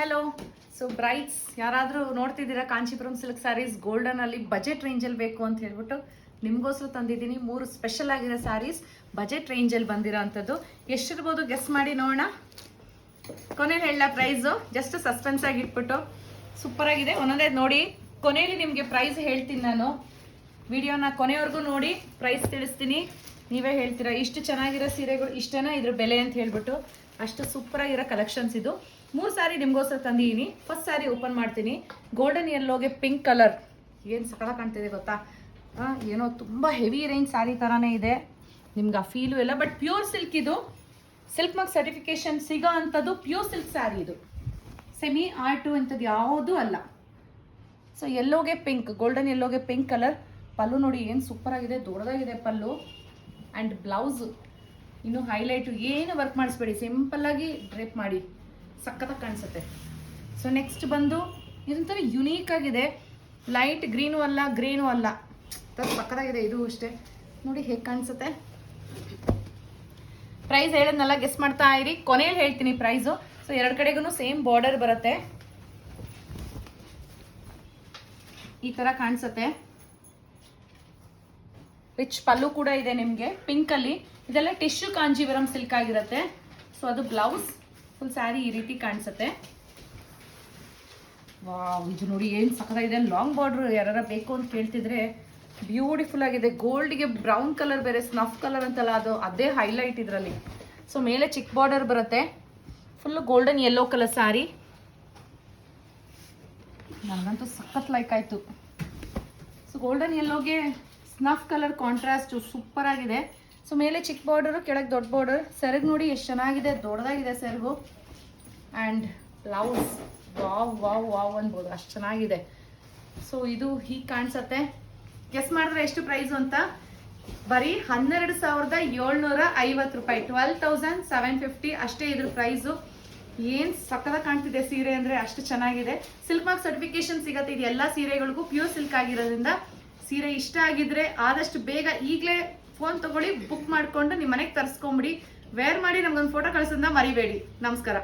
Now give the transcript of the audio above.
Hello so brides ಯಾರಾದರೂ ನೋಡ್ತಿದ್ದೀರಾ Kanchipuram silk sarees golden ಅಲ್ಲಿ ಬಜೆಟ್ ರೇಂಜಲ್ಲಿ ಬೇಕು ಅಂತ ಹೇಳ್ಬಿಟ್ಟು ನಿಮಗೋಸ್ಕರ ತಂದಿದ್ದೀನಿ ಮೂರು ಸ್ಪೆಷಲ್ ಆಗಿರೋ ಸ್ಯಾರೀಸ್ ಬಜೆಟ್ ರೇಂಜಲ್ಲಿ ಬಂದಿರೋ ಅಂಥದ್ದು. ಎಷ್ಟಿರ್ಬೋದು ಗೆಸ್ ಮಾಡಿ ನೋಡೋಣ? ಕೊನೆಯಲ್ಲಿ ಹೇಳ ಪ್ರೈಸು ಜಸ್ಟ್ ಸಸ್ಪೆನ್ಸ್ ಆಗಿ ಇಟ್ಬಿಟ್ಟು ಸೂಪರ್ ಆಗಿದೆ. ಒಂದೊಂದೇ ನೋಡಿ ಕೊನೆಯಲ್ಲಿ ನಿಮಗೆ ಪ್ರೈಸ್ ಹೇಳ್ತೀನಿ ನಾನು. ವಿಡಿಯೋನ ಕೊನೆಯವರೆಗೂ ನೋಡಿ ಪ್ರೈಸ್ ತಿಳಿಸ್ತೀನಿ. ನೀವೇ ಹೇಳ್ತೀರಾ, ಇಷ್ಟು ಚೆನ್ನಾಗಿರೋ ಸೀರೆಗಳು, ಇಷ್ಟೇನಾ ಇದ್ರ ಬೆಲೆ ಅಂತ ಹೇಳ್ಬಿಟ್ಟು ಅಷ್ಟು ಸೂಪರ್ ಆಗಿರೋ ಕಲೆಕ್ಷನ್ಸ್ ಇದು. ಮೂರು ಸಾರಿ ನಿಮ್ಗೋಸ್ಕರ ತಂದಿದ್ದೀನಿ ಫಸ್ಟ್ ಸಾರಿ ಓಪನ್ ಮಾಡ್ತೀನಿ. ಗೋಲ್ಡನ್ ಎಲ್ಲೋಗೆ ಪಿಂಕ್ ಕಲರ್ ಏನು ಸಕಳ ಕಾಣ್ತಿದೆ ಗೊತ್ತಾ? ಏನೋ ತುಂಬ ಹೆವಿ ರೇಂಜ್ ಸಾರಿ ಥರನೇ ಇದೆ. ನಿಮ್ಗೆ ಆ ಫೀಲು ಎಲ್ಲ ಬಟ್ ಪ್ಯೂರ್ ಸಿಲ್ಕ್ ಇದು. ಸಿಲ್ಕ್ ಮಾರ್ಕ್ ಸರ್ಟಿಫಿಕೇಶನ್ ಸಿಗೋ ಅಂಥದ್ದು ಪ್ಯೂರ್ ಸಿಲ್ಕ್ ಸ್ಯಾರಿ ಇದು. ಸೆಮಿ ಆರ್ಟು ಅಂಥದ್ದು ಯಾವುದೂ ಅಲ್ಲ. ಸೊ ಎಲ್ಲೋಗೆ ಪಿಂಕ್ ಗೋಲ್ಡನ್ ಎಲ್ಲೋಗೆ ಪಿಂಕ್ ಕಲರ್ ಪಲ್ಲು ನೋಡಿ ಏನು ಸೂಪರ್ ಆಗಿದೆ, ದೊಡ್ಡದಾಗಿದೆ ಪಲ್ಲು. And blouse. ಇನ್ನು ಹೈಲೈಟು ಏನು ವರ್ಕ್ ಮಾಡಿಸ್ಬೇಡಿ ಸಿಂಪಲ್ಲಾಗಿ ಡ್ರೇಪ್ ಮಾಡಿ, ಸಖತ್ತಾಗಿ ಕಾಣಿಸುತ್ತೆ. ಸೊ ನೆಕ್ಸ್ಟ್ ಬಂದು ಇದೊಂಥರ ಯುನೀಕ್ ಆಗಿದೆ. ಲೈಟ್ ಗ್ರೀನು ಅಲ್ಲ ಗ್ರೀನು ಅಲ್ಲ. ಸಖತ್ತಾಗಿದೆ, ಇದು ಅಷ್ಟೇ. ನೋಡಿ ಹೇಗೆ ಕಾಣಿಸುತ್ತೆ. ಪ್ರೈಸ್ ಹೇಳೋದ್ನೆಲ್ಲ ಗೆಸ್ ಮಾಡ್ತಾ ಇರಿ. ಕೊನೆಯಲ್ಲಿ ಹೇಳ್ತೀನಿ ಪ್ರೈಸು ಸೊ ಎರಡು ಕಡೆಗೂ ಸೇಮ್ ಬಾರ್ಡರ್ ಬರುತ್ತೆ. ಈ ಥರ ಕಾಣಿಸುತ್ತೆ. ರಿಚ್ ಪಲ್ಲು ಕೂಡ ಇದೆ ನಿಮಗೆ ಪಿಂಕಲ್ಲಿ ಇದೆಲ್ಲ ಟಿಶ್ಯೂ ಕಾಂಜೀವರಂ ಸಿಲ್ಕ್ ಆಗಿರುತ್ತೆ. ಸೊ ಅದು ಬ್ಲೌಸ್ ಫುಲ್ ಸ್ಯಾರಿ ಈ ರೀತಿ ಕಾಣಿಸುತ್ತೆ. ವಾವ್, ಇದು ನೋಡಿ ಏನು ಸಖತ್ತಾಗಿದೆ. ಲಾಂಗ್ ಬಾರ್ಡ್ರ್ ಯಾರು ಬೇಕು ಅಂತ ಕೇಳ್ತಿದ್ರೆ ಬ್ಯೂಟಿಫುಲ್ ಆಗಿದೆ. ಗೋಲ್ಡ್ಗೆ ಬ್ರೌನ್ ಕಲರ್ ಬೇರೆ ಸ್ನಫ್ ಕಲರ್ ಅಂತಲ್ಲ, ಅದು ಅದೇ ಹೈಲೈಟ್ ಇದರಲ್ಲಿ. ಸೊ ಮೇಲೆ ಚಿಕ್ಕ ಬಾರ್ಡರ್ ಬರುತ್ತೆ. Full golden yellow colour saree ನನಗಂತೂ ಸಖತ್ ಲೈಕ್ ಆಯಿತು. ಸೊ ಗೋಲ್ಡನ್ ಯೆಲ್ಲೋಗೆ ಸ್ನಫ್ ಕಲರ್ ಕಾಂಟ್ರಾಸ್ಟು ಸೂಪರ್ ಆಗಿದೆ. ಸೊ ಮೇಲೆ ಚಿಕ್ಕ ಬಾರ್ಡರು ಕೆಳಗೆ ದೊಡ್ಡ ಬಾರ್ಡರ್ ಸೆರಗು ನೋಡಿ ಎಷ್ಟು ಚೆನ್ನಾಗಿದೆ, ದೊಡ್ಡದಾಗಿದೆ ಸೆರಗು. And blouse wow wow wow ಅನ್ಬೋದು, ಅಷ್ಟು ಚೆನ್ನಾಗಿದೆ. ಸೊ ಇದು ಹೀಗೆ ಕಾಣಿಸತ್ತೆ. ಗೆಸ್ ಮಾಡಿದ್ರೆ ಎಷ್ಟು ಪ್ರೈಸು ಅಂತ? ಬರೀ ಹನ್ನೆರಡು ಸಾವಿರದ ಏಳ್ನೂರ ಐವತ್ತು ರೂಪಾಯಿ. ಟ್ವೆಲ್ ತೌಸಂಡ್ ಸೆವೆನ್ ಫಿಫ್ಟಿ ಅಷ್ಟೇ ಇದ್ರ ಪ್ರೈಸು ಏನು ಸಕ್ಕದ ಕಾಣ್ತಿದೆ ಸೀರೆ ಅಂದರೆ ಅಷ್ಟು ಚೆನ್ನಾಗಿದೆ. ಸಿಲ್ಕ್ ಮಾರ್ಕ್ ಸರ್ಟಿಫಿಕೇಶನ್ ಸಿಗತ್ತೆ. ಇದು ಎಲ್ಲ ಸೀರೆಗಳಿಗೂ ಪ್ಯೂರ್ ಸಿಲ್ಕ್ ಆಗಿರೋದ್ರಿಂದ ಸೀರೆ ಇಷ್ಟ ಆಗಿದ್ರೆ ಆದಷ್ಟು ಬೇಗ ಈಗಲೇ ಫೋನ್ ತಗೊಳ್ಳಿ ಬುಕ್ ಮಾಡ್ಕೊಂಡು ನಿಮ್ಮ ಮನೆಗೆ ತರಿಸ್ಕೊಂಬಿಡಿ. ವೇರ್ ಮಾಡಿ ನಮ್ಗೊಂದು ಫೋಟೋ ಕಳಿಸೋದನ್ನ ಮರಿಬೇಡಿ. ನಮಸ್ಕಾರ.